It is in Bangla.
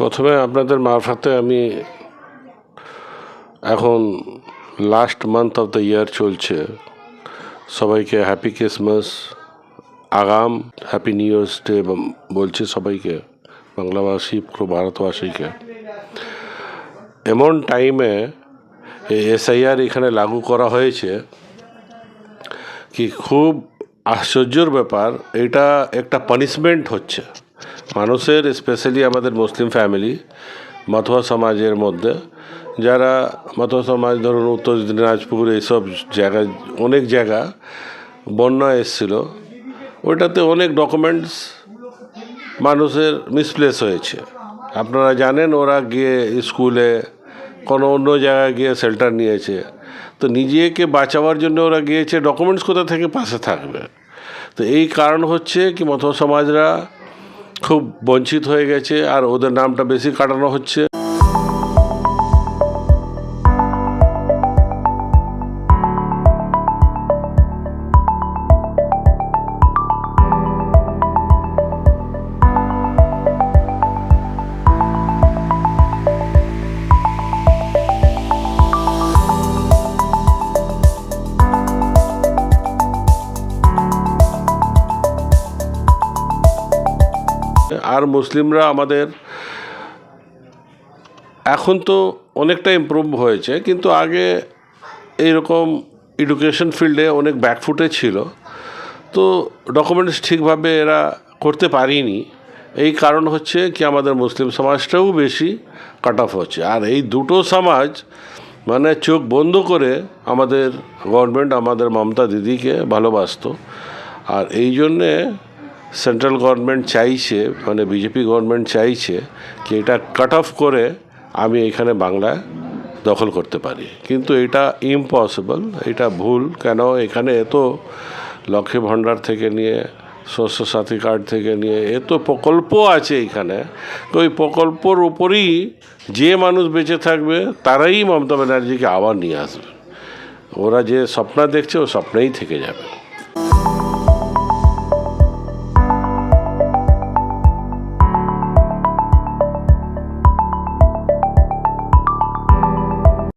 প্রথমে আপনাদের মারফতে আমি এখন last month of the year চলছে। সবাইকে হ্যাপি ক্রিসমাস আগাম হ্যাপি নিউ ইয়ার্স ডে বলছি সবাইকে বাংলাভাষী পুরো ভারতবাসীকে। এমন টাইমে এসআইআর এখানে লাগু করা হয়েছে কি খুব আশ্চর্যর ব্যাপার, এটা একটা পানিশমেন্ট হচ্ছে। মানুষের স্পেশালি আমাদের মুসলিম ফ্যামিলি মতুয়া সমাজের মধ্যে, যারা মতুয়া সমাজ, ধরুন উত্তর দিনাজপুর, এইসব জায়গায়, অনেক জায়গা বন্যা এসছিল, ওইটাতে অনেক ডকুমেন্টস মানুষের মিসপ্লেস হয়েছে। আপনারা জানেন, ওরা গিয়ে স্কুলে, কোনো অন্য জায়গায় গিয়ে শেল্টার নিয়েছে। তো নিজেকে বাঁচাবার জন্য ওরা গিয়েছে ডকুমেন্টস কোথা থেকে পাশে থাকবে? তো এই কারণ হচ্ছে কি মতো সমাজরা খুব বঞ্চিত হয়ে গেছে আর ওদের নামটা বেশি কাটানো হচ্ছে। আর মুসলিমরা আমাদের এখন তো অনেকটা ইমপ্রুভ হয়েছে, কিন্তু আগে এইরকম এডুকেশন ফিল্ডে অনেক ব্যাকফুটে ছিল। তো ডকুমেন্টস ঠিকভাবে এরা করতে পারিনি। এই কারণ হচ্ছে কি আমাদের মুসলিম সমাজটাও বেশি কাট অফ হচ্ছে। আর এই দুটো সমাজ মানে চোখ বন্ধ করে আমাদের গভর্নমেন্ট আমাদের মমতা দিদিকে ভালোবাসতো। আর এই জন্যে সেন্ট্রাল গভর্নমেন্ট চাইছে মানে বিজেপি গভর্নমেন্ট চাইছে কি এটা কাট অফ করে আমি এখানে বাংলায় দখল করতে পারি। কিন্তু এটা ইম্পসিবল এটা ভুল। কেন? এখানে এত লক্ষ্মী ভাণ্ডার থেকে নিয়ে শস্য সাথী কার্ড থেকে নিয়ে এত প্রকল্প আছে এখানে। তো ওই প্রকল্পর উপরেই যে মানুষ বেঁচে থাকবে, তারাই মমতা ব্যানার্জিকে আবার নিয়ে আসবে। ওরা যে স্বপ্ন দেখছে, ও স্বপ্নেই থেকে যাবে।